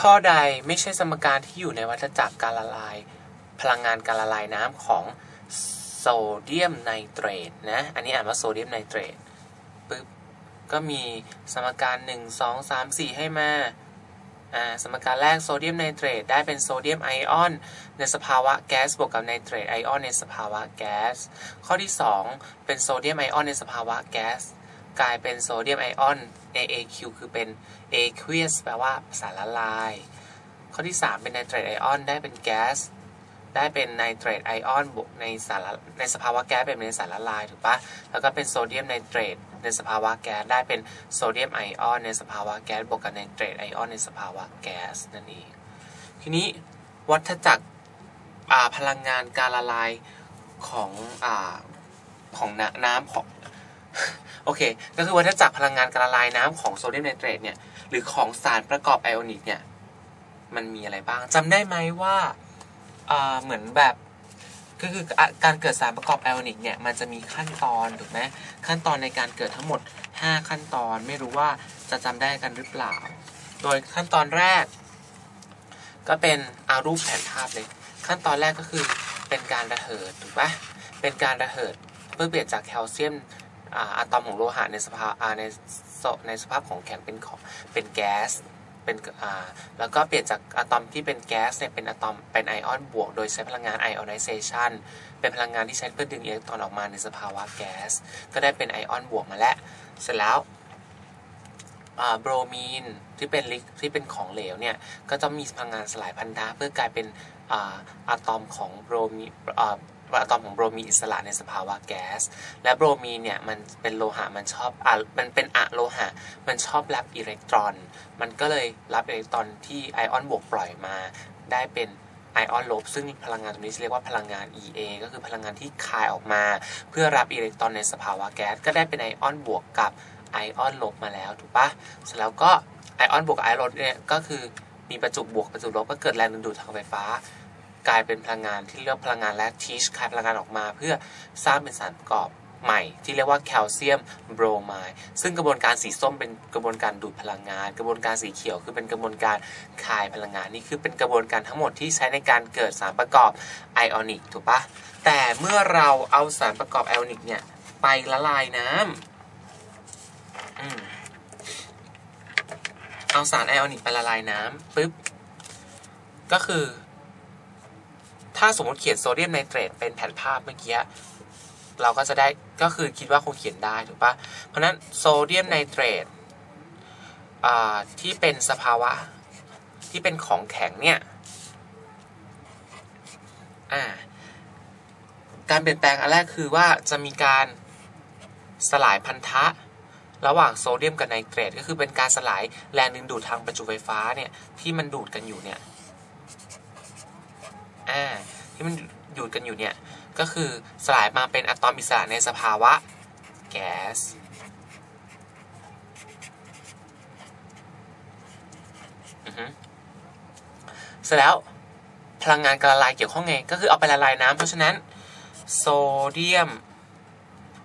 ข้อใดไม่ใช่สมการที่อยู่ในวัฏจักรการละลาย พลังงานการละลายน้ำของโซเดียมไนเตรตนะ อันนี้อ่านว่าโซเดียมไนเตรตปึ๊บ ก็มีสมการ 1 2 3 4 ให้มา อ่า สมการแรกโซเดียมไนเตรตได้เป็นโซเดียมไอออน ในสภาวะแก๊สบวกกับไนเตรตไอออนในสภาวะแก๊ส ข้อที่ 2 เป็นโซเดียมไอออนในสภาวะแก๊ส กลายเป็นโซเดียมไอออน AAQ คือเป็น aqueous แปลว่าสารละลาย ข้อที่ 3 เป็นไนเตรตไอออนได้เป็นแก๊สได้เป็นไนเตรตไอออนบวกในสารในสภาวะแก๊สเป็นในสารละลายถูกปะแล้วก็เป็นโซเดียมไนเตรตในสภาวะแก๊สได้เป็นโซเดียมไอออนในสภาวะแก๊สบวกกับไนเตรตไอออนในสภาวะแก๊สนั่นเองทีนี้วัฏจักรพลังงานการละลายของอของน้ำของ โอเค ก็คือวัฏจักรพลังงานการละลายน้ำของโซเดียมไนเตรตเนี่ย หรือของสารประกอบไอออนิกเนี่ย มันมีอะไรบ้างจำได้ไหมว่าเหมือนแบบก็คือการเกิดสารประกอบไอออนิกเนี่ย มันจะมีขั้นตอนถูกไหมขั้นตอนในการเกิดทั้งหมด 5 ขั้นตอน ไม่รู้ว่าจะจำได้กันหรือเปล่า โดยขั้นตอนแรก ก็เป็นอารูปแผนภาพเลย ขั้นตอนแรกก็คือเป็นการระเหิดถูกปะเป็นการระเหิดเพื่อเปลี่ยนจากแคลเซียม อะตอมของโลหะในสภาพในในสภาพของแข็งเป็นของเป็นแก๊สเป็นอ่าแล้วก็เปลี่ยนจากอะตอมที่เป็นแก๊สเนี่ยเป็นอะตอมเป็นไอออนบวก โดยใช้พลังงานไอออนไนเซชันเป็นพลังงานที่ใช้เพื่อดึงอิเล็กตรอนออกมาในสภาวะแก๊สก็ได้เป็นไอออนบวกมาแล้วเสร็จแล้วโบรมีนที่เป็นลิกที่เป็นของเหลวเนี่ยก็จะมีพลังงานสลายพันธะเพื่อกลายเป็นอาอะตอมของโบรมี อ่าอะตอมของโบรมีนอิสระในสภาวะแก๊ส และโบรมีนเนี่ยมันเป็นโลหะมันชอบอะมันเป็นอะโลหะ มันชอบรับอิเล็กตรอน มันก็เลยรับอิเล็กตรอนที่ไอออนบวกปล่อยมา ได้เป็นไอออนลบซึ่งพลังงานตรงนี้เรียกว่าพลังงาน EA ก็คือพลังงานที่คายออกมา เพื่อรับอิเล็กตรอนในสภาวะแก๊สก็ได้เป็นไอออนบวกกับไอออนลบมาแล้วถูกปะเสร็จแล้วก็ไอออนบวกไอออนลบเนี่ยก็คือมีประจุบวกประจุลบก็เกิดแรงดึงดูดทางไฟฟ้า กลายเป็นพลังงานที่เรียกพลังงานแลคทีชคายพลังงานออกมา เพื่อสร้างเป็นสารประกอบใหม่ที่เรียกว่าแคลเซียมโบรไมด์ซึ่งกระบวนการสีส้มเป็นกระบวนการดูดพลังงาน กระบวนการสีเขียวคือเป็นกระบวนการคายพลังงานนี่คือเป็นกระบวนการทั้งหมดที่ใช้ในการเกิดสารประกอบไอออนิกถูกปะแต่เมื่อเราเอาสารประกอบไอออนิกเนี่ยไปละลายน้ำอืมเอาสารไอออนิกไปละลายน้ำปุ๊บก็คือ ถ้าสมมติเขียนโซเดียมไนเตรตเป็นแผ่นภาพเมื่อกี้เราก็จะได้ก็คือคิดว่าคงเขียนได้ถูกปะเพราะนั้นโซเดียมไนเตรตที่เป็นสภาวะที่เป็นของแข็งเนี่ยการเปลี่ยนแปลงอันแรกคือว่าจะมีการสลายพันธะ ระหว่างโซเดียมกับไนเตรตก็คือเป็นการสลายแรงดึงดูดทางประจุไฟฟ้าเนี่ยที่มันดูดกันอยู่เนี่ย อ่าที่มันดูดกันอยู่เนี่ย ก็คือสลายมาเป็นอะตอมอิสระในสภาวะแก๊สเสร็จแล้วพลังงานการละลายเกี่ยวข้องไง ก็คือเอาไปละลายน้ำเพราะฉะนั้นโซเดียม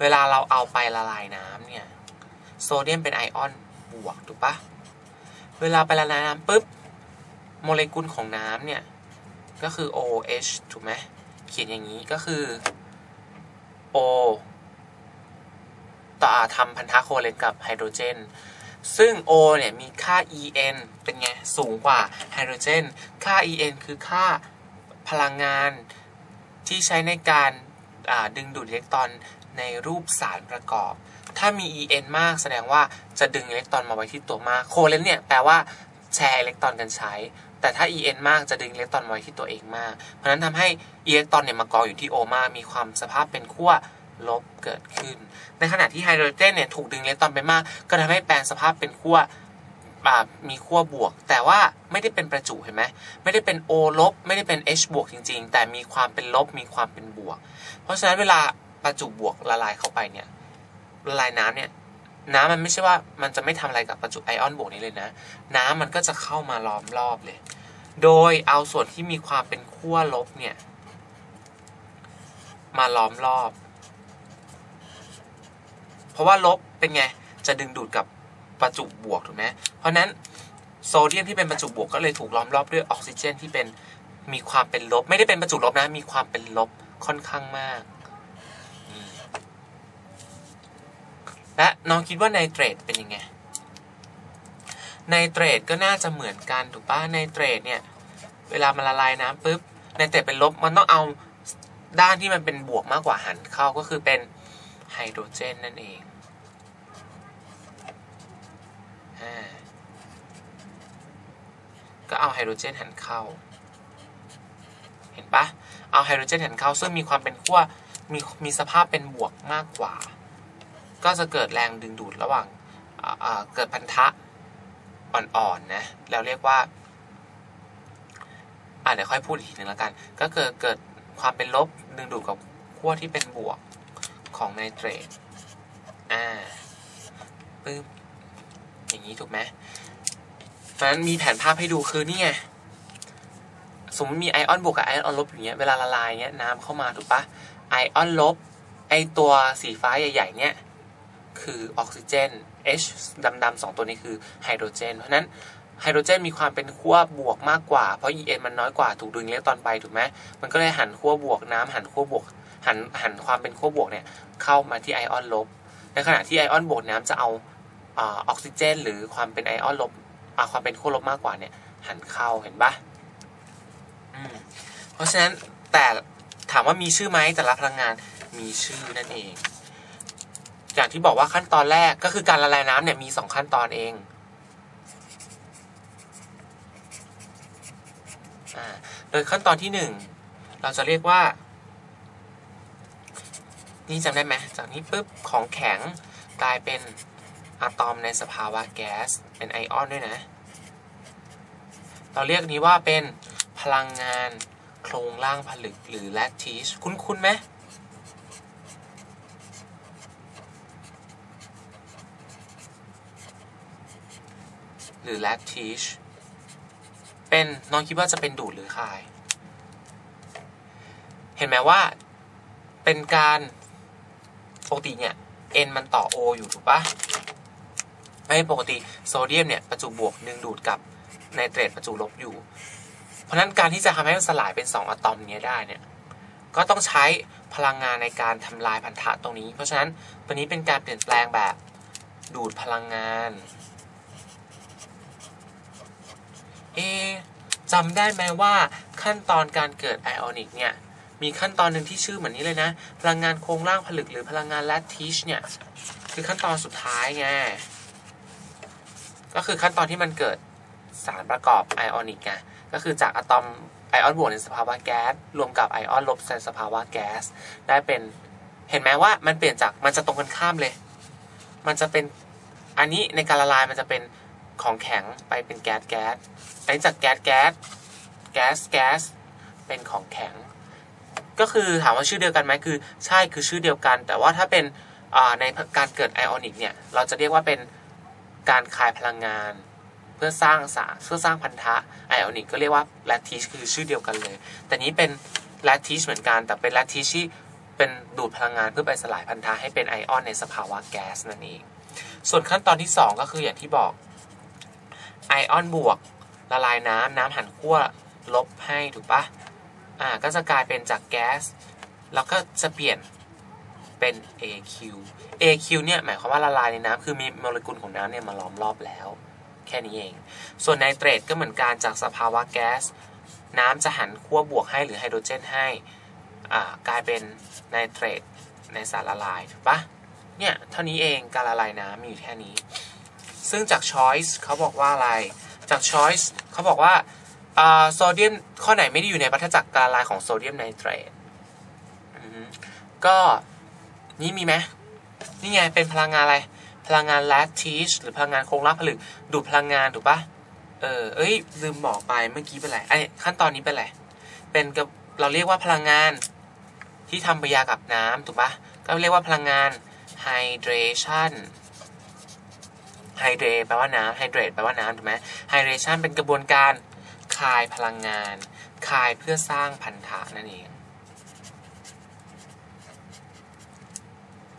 เวลาเราเอาไปละลายน้ำเนี่ยโซเดียมเป็นไอออนบวกถูกปะเวลาไปละลายน้ำปุ๊บโมเลกุลของน้ำเนี่ย ก็คือ OH ถูกไหมเขียนอย่างนี้ก็คือ O ต่อทำพันธะโคเลนกับไฮโดรเจน ซึ่ง O เนี่ยมีค่า En เป็นไง สูงกว่าไฮโดรเจน ค่า En คือค่าพลังงานที่ใช้ในการดึงดูดอิเล็กตรอนในรูปสารประกอบ ถ้ามี En มากแสดงว่าจะดึงอิเล็กตรอนมาไว้ที่ตัวมาก โคเลนเนี่ยแปลว่าแชร์อิเล็กตรอนกันใช้ แต่ถ้า En มากจะดึงอิเล็กตรอนไว้ที่ตัวเองมาก เพราะนั้นทำให้อิเล็กตรอนเนี่ยมากองอยู่ที่ O มากมีความสภาพเป็นขั้วลบเกิดขึ้น ในขณะที่ไฮโดรเจนเนี่ยถูกดึงอิเล็กตรอนไปมาก ก็ทำให้แปลงสภาพเป็นขั้วมีขั้วบวก แต่ว่าไม่ได้เป็นประจุเห็นไหมไม่ได้เป็น O ลบไม่ได้เป็น H บวกจริง ๆ แต่มีความเป็นลบมีความเป็นบวก เพราะฉะนั้นเวลาประจุบวกละลายเข้าไปเนี่ยละลายน้ำเนี่ย น้ำมันไม่ใช่ว่ามันจะไม่ทำอะไรกับประจุไอออนบวกนี้เลยนะ น้ำมันก็จะเข้ามาล้อมรอบเลย โดยเอาส่วนที่มีความเป็นขั้วลบเนี่ย มาล้อมรอบ เพราะว่าลบเป็นไง จะดึงดูดกับประจุบวกถูกไหมเพราะนั้นโซเดียมที่เป็นประจุบวกก็เลยถูกล้อมรอบด้วยออกซิเจนที่เป็นมีความเป็นลบ ไม่ได้เป็นประจุลบนะ มีความเป็นลบค่อนข้างมาก และน้องคิดว่าไนเตรตเป็นยังไงไนเตรตก็น่าจะเหมือนกันถูกป่ะไนเตรตเนี่ย เวลามันละลายน้ำปุ๊บไนเตรตเป็นลบมันต้องเอาด้านที่มันเป็นบวกมากกว่าหันเข้าก็คือเป็นไฮโดรเจนนั่นเองก็เอาไฮโดรเจนหันเข้า เห็นปะเอาไฮโดรเจนหันเข้าซึ่งมีความเป็นขั้วมีมีสภาพเป็นบวกมากกว่า ก็จะเกิดแรงดึงดูดระหว่างเกิดพันธะอ่อนๆนะแล้วเรียกว่าอ่าเดี๋ยวค่อยพูดอีกทีนึงแล้วกัน ก็เกิดเกิดความเป็นลบดึงดูดกับขั้วที่เป็นบวกของไนเตรตอ่าปึ๊บอย่างนี้ถูกไหมเพราะนั้นมีแผนภาพให้ดูคือนี่ไงสมมติมีไอออนบวกกับไอออนลบอย่างเงี้ยเวลาละลายเงี้ยน้ำเข้ามาถูกปะไอออนลบไอตัวสีฟ้าใหญ่ๆเนี้ย คือออกซิเจน H ดำๆสองตัวนี้คือไฮโดรเจน เพราะนั้นไฮโดรเจนมีความเป็นขั้วบวกมากกว่า เพราะ En มันน้อยกว่าถูกดึงเล็กตอนไปถูกไหมมันก็เลยหันขั้วบวกน้ำหันขั้วบวกหันหันความเป็นขั้วบวกเนี่ยเข้ามาที่ไอออนลบ ในขณะที่ไอออนบวกน้ำจะเอาออกซิเจน หรือความเป็นไอออนลบความเป็นขั้วลบมากกว่าเนี่ยหันเข้าเห็นปะเพราะฉะนั้นแต่ถามว่ามีชื่อไหมแต่ละพลังงานมีชื่อนั่นเอง อย่างที่บอกว่าขั้นตอนแรกก็คือการละลายน้ำเนี่ยมีสองขั้นตอนเองอโดยขั้นตอนที่หนึ่งเราจะเรียกว่า นี่จำได้ไหมจากนี้ปุ๊บของแข็งกลายเป็นอะตอมในสภาวะแก๊สเป็นไอออนด้วยนะ เราเรียกนี้ว่าเป็นพลังงานโครงร่างผลึกหรือแลคทีชคุ้นๆไหม หรือแลคทีชเป็นน้องคิดว่าจะเป็นดูดหรือคาย เห็นไหมว่าเป็นการปกติเนี่ย N มันต่อ O อยู่ถูกปะไม่ปกติโซเดียมเนี่ยประจุบวกดึงดูดกับไนเตรตประจุลบอยู่ เพราะนั้นการที่จะทำให้มันสลายเป็น 2 อะตอมนี้ได้เนี่ยก็ต้องใช้พลังงานในการทำลายพันธะตรงนี้ เพราะฉะนั้นตัวนี้เป็นการเปลี่ยนแปลงแบบดูดพลังงาน เอจำได้ไหมว่าขั้นตอนการเกิดไอออนิกเนี่ย มีขั้นตอนหนึ่งที่ชื่อเหมือนนี้เลยนะ พลังงานโครงร่างผลึกหรือพลังงานแลตทิชเนี่ย คือขั้นตอนสุดท้ายไง ก็คือขั้นตอนที่มันเกิดสารประกอบไอออนิกไง ก็คือจากอะตอมไอออนบวกในสภาวะแก๊ส รวมกับไอออนลบในสภาวะแก๊ส ได้เป็น เห็นไหมว่ามันเปลี่ยนจาก มันจะตรงกันข้ามเลย มันจะเป็น อันนี้ในการละลายมันจะเป็น ของแข็งไปเป็นแก๊สแก๊สอันนี้จากแก๊สแก๊สแก๊สแก๊สเป็นของแข็ง ก็คือถามว่าชื่อเดียวกันไหมคือใช่คือชื่อเดียวกัน แต่ว่าถ้าเป็นในการเกิดไอออนิกเนี่ยเราจะเรียกว่าเป็นการคายพลังงาน เพื่อสร้างสารเพื่อสร้างพันธะไอออนิกก็เรียกว่าแลคทีชคือชื่อเดียวกันเลย แต่นี้เป็นแลคทีชเหมือนกัน แต่เป็นแลคทีชที่เป็นดูดพลังงานเพื่อไปสลายพันธะให้เป็นไอออนในสภาวะแก๊สนั่นเองส่วนขั้นตอนที่ 2 ก็คืออย่างที่บอก ไอออนบวก ละลายน้ำน้ำหันขั้วลบให้ถูกปะอ่าก็จะกลายเป็นจากแก๊สแล้วก็จะเปลี่ยนเป็น AQ AQ เนี่ยหมายความว่าละลายในน้ำคือมีโมเลกุลของน้ำเนี่ยมาล้อมรอบแล้ว แค่นี้เอง ส่วนไนเตรตก็เหมือนกันจากสภาวะแก๊สน้ำจะหันขั้วบวกให้หรือไฮโดรเจนให้อ่ากลายเป็นไนเตรตในสารละลายถูกปะเนี่ยเท่านี้เองการละลายน้ำมีอยู่แค่นี้ ซึ่งจาก choice เขาบอกว่าอะไร จาก choice เขาบอกว่าโซเดียมข้อไหนไม่ได้อยู่ในวัฏจักรการละลายของโซเดียมไนเตรตก็นี่มีไหมนี่ไงเป็นพลังงานอะไร พลังงานแลทีชหรือพลังงานโครงร่างผลึกดูดพลังงานถูกปะเออเอ้ยลืมบอกไปเมื่อกี้เป็นไรไอ้ขั้นตอนนี้เป็นไรเป็นกับเราเรียกว่าพลังงานที่ทำปฏิกิริยากับน้ำถูกปะก็เรียกว่าพลังงานไฮเดรชัน ไฮเดรแปลว่าน้ำไฮเดรตแปลว่าน้ำถูกไหมไฮเดรชันเป็นกระบวนการคายพลังงาน คายเพื่อสร้างพันธะนั่นเอง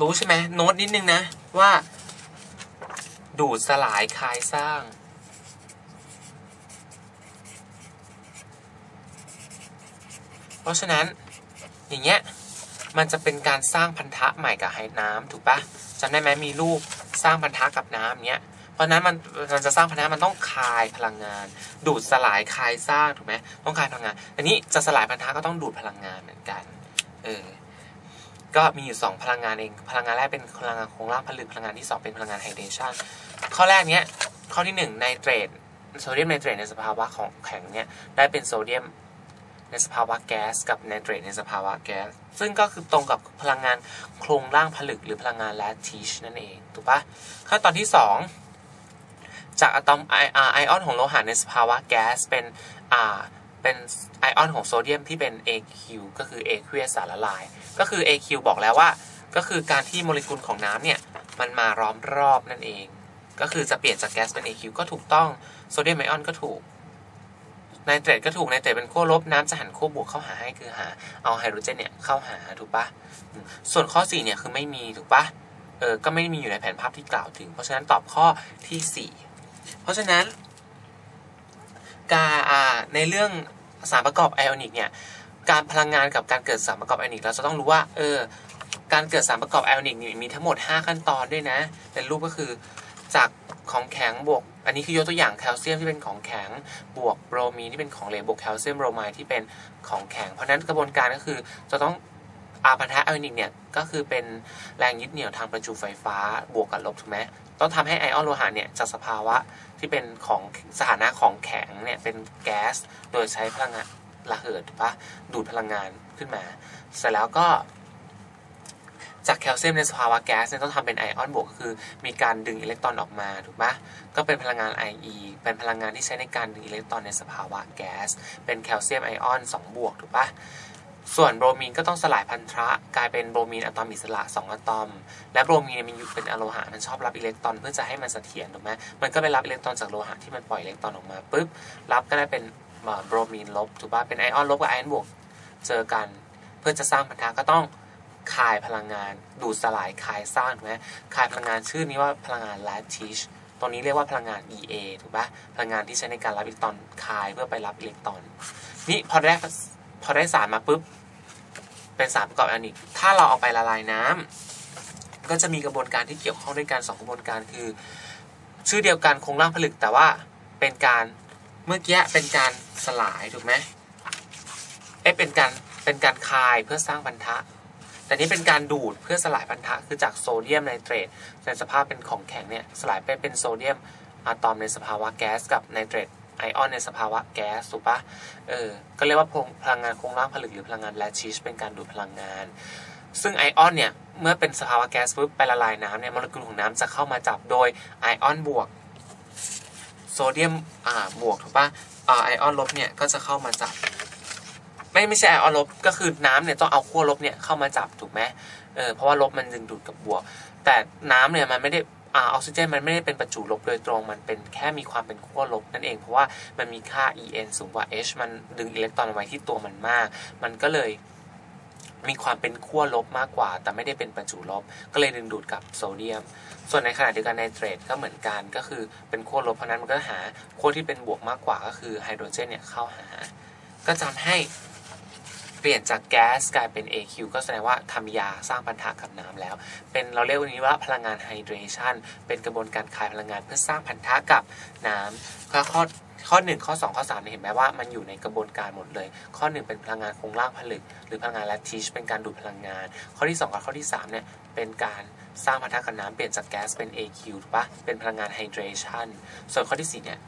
รู้ใช่ไหมโน้ตนิดนึงนะ ว่า ดูดสลายคายสร้างเพราะฉะนั้นอย่างเงี้ยมันจะเป็นการสร้างพันธะใหม่กับไฮน้ำถูกปะจำได้ไหมมีรูป สร้างพันธะกับน้ำเนี้ย เพราะนั้นมันมันจะสร้างพันธะมันต้องคายพลังงาน ดูดสลายคายสร้างถูกไหมต้องคายพลังงาน อันนี้จะสลายพันธะก็ต้องดูดพลังงานเหมือนกัน เออ ก็มีอยู่ 2 พลังงานเอง พลังงานแรกเป็นพลังงานโครงร่างผลึก พลังงานที่ 2 เป็นพลังงานไฮเดรชันข้อแรกเนี้ย ข้อที่1ไนเตรตโซเดียมไนเตรตในสภาวะของแข็งเนี่ยได้เป็นโซเดียม ในสภาวะแก๊สกับไนเตรตในสภาวะแก๊สซึ่งก็คือตรงกับพลังงานโครงร่างผลึกหรือพลังงานแลทิชนั่นเองถูกปะขั้นตอนที่ 2 จากอะตอมไอไอออนของโลหะในสภาวะแก๊สเป็นอ่าเป็นไอออนของโซเดียมที่เป็น AQ ก็คือ aqueous สารละลาย ก็คือ AQ บอกแล้วว่า ก็คือการที่โมเลกุลของน้ำเนี่ย มันมาล้อมรอบนั่นเอง ก็คือจะเปลี่ยนจากแก๊สเป็น AQ ก็ถูกต้องโซเดียมไอออนก็ถูก ไนเตรตก็ถูกไนเตรตเป็นขั้วลบน้ำจะหันขั้วบวกเข้าหาให้คือหาเอาไฮโดรเจนเนี่ยเข้าหาถูกปะส่วนข้อ4เนี่ยคือไม่มีถูกปะเออก็ไม่มีอยู่ในแผนภาพที่กล่าวถึง เพราะฉะนั้นตอบข้อที่ 4 เพราะฉะนั้นการในเรื่องสารประกอบไอออนิกเนี่ยการพลังงานกับการเกิดสารประกอบไอออนิกเราจะต้องรู้ว่าเออการเกิดสารประกอบไอออนิกมีทั้งหมด 5 ขั้นตอนด้วยนะ เป็นรูปก็คือจาก ของแข็งบวก อันนี้คือยกตัวอย่างแคลเซียมที่เป็นของแข็ง บวกโบรมีนที่เป็นของเหลวบวกแคลเซียมโบรไมด์ที่เป็นของแข็ง เพราะนั้นกระบวนการก็คือจะต้องอาพันธะไอออนิกเนี่ยก็คือเป็นแรงยึดเหนี่ยวทางประจุไฟฟ้าบวกกับลบถูกไหมต้องทำให้ไอออนโลหะเนี่ยจากสภาวะที่เป็นของสถานะของแข็งเนี่ยเป็นแก๊สโดยใช้พลังงานระเหิดถูกปะดูดพลังงานขึ้นมา เสร็จแล้วก็ จากแคลเซียมในสภาวะแก๊สเนี่ยต้องทำเป็นไอออนบวกก็คือ มีการดึงอิเล็กตรอนออกมาถูกปะก็เป็นพลังงาน IE เป็นพลังงานที่ใช้ในการดึงอิเล็กตรอนในสภาวะแก๊ส เป็นแคลเซียมไอออน2บวกถูกปะส่วนโบรมีนก็ต้องสลายพันธะกลายเป็นโบรมีนอะตอมอิสระ 2 อะตอม และโบรมีนมันอยู่เป็นอะโลหะมันชอบรับอิเล็กตรอนเพื่อจะให้มันเสถียรถูกไหมมันก็ไปรับอิเล็กตรอนจากโลหะที่มันปล่อยอิเล็กตรอนออกมาปุ๊บรับก็ได้เป็นโบรมีนลบถูกป่ะเป็นไอออนลบกับไอออนบวกเจอกัน เพื่อจะสร้างพันธะก็ต้อง คายพลังงาน ดูดสลายคายสร้างถูกไหมคายพลังงานชื่อนี้ว่าพลังงาน lattice ตรงนี้เรียกว่าพลังงาน EA ถูกปะพลังงานที่ใช้ในการรับอิเล็กตรอนคายเพื่อไปรับอิเล็กตรอน นี่พอได้พอได้สารมาปุ๊บ เป็นสารประกอบอออนิกถ้าเราเอาไปละลายน้ำก็จะมีกระบวนการที่เกี่ยวข้องด้วยกันสองกระบวนการคือ ชื่อเดียวกันคงร่างผลึกแต่ว่าเป็นการเมื่อกี้เป็นการสลายถูกไหมเอ๊ะเป็นการเป็นการคายเพื่อสร้างพันธะ แต่นี้เป็นการดูดเพื่อสลายพันธะคือจากโซเดียมไนเตรตในสภาพเป็นของแข็งเนี่ยสลายไปเป็นโซเดียมอะตอมในสภาวะแก๊สกับไนเตรตไอออนในสภาวะแก๊สถูกปะเออ ก็เรียกว่าพลังงานโครงร่างผลึกหรือพลังงานแลชิชเป็นการดูดพลังงาน ซึ่งไอออนเนี่ย เมื่อเป็นสภาวะแก๊สปุ๊บไปละลายน้ำเนี่ยโมเลกุลของน้ำจะเข้ามาจับโดยไอออนบวกโซเดียมอ่าบวกถูกปะอ่าไอออนลบเนี่ยก็จะเข้ามาจับ ไม่ไม่ใช่ไอออนลบก็คือน้ำเนี่ยต้องเอาขั้วลบเนี่ยเข้ามาจับถูกไหมเออเพราะว่าลบมันดึงดูดกับบวก แต่น้ำเนี่ยมันไม่ได้ออกซิเจนมันไม่ได้เป็นประจุลบโดยตรงมันเป็นแค่มีความเป็นขั้วลบนั่นเองเพราะว่ามันมีค่า En สูงกว่า H มันดึงอิเล็กตรอนไว้ที่ตัวมันมาก มันก็เลยมีความเป็นขั้วลบมากกว่า แต่ไม่ได้เป็นประจุลบ ก็เลยดึงดูดกับโซเดียม ส่วนในขณะเดียวกันไนเตรตก็เหมือนกันก็คือเป็นขั้วลบเพราะนั้นมันก็หาขั้วที่เป็นบวกมากกว่าก็คือไฮโดรเจนเนี่ยเข้าหา ก็ทำให้ เปลี่ยนจากแก๊สกลายเป็น AQ ก็แสดงว่าทำยาสร้างพันธะกับน้ำแล้ว เป็นเราเรียกวันนี้ว่าพลังงานไฮเดรชันเป็นกระบวนการคายพลังงานเพื่อสร้างพันธะกับน้ำข้อข้อ 1 ข้อ 2 ข้อ3เห็นไหมว่ามันอยู่ในกระบวนการหมดเลย ข้อ 1 เป็นพลังงานคงร่างผลึก หรือพลังงานแลทิชเป็นการดูดพลังงาน ข้อที่ 2 กับข้อที่3เนี่ยเป็นการสร้างพันธะกับน้ำเปลี่ยนจากแก๊สเป็น AQ ถูกปะเป็นพลังงานไฮเดรชันส่วนข้อที่4เนี่ย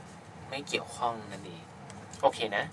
ไม่เกี่ยวข้องนั่นเองโอเคนะ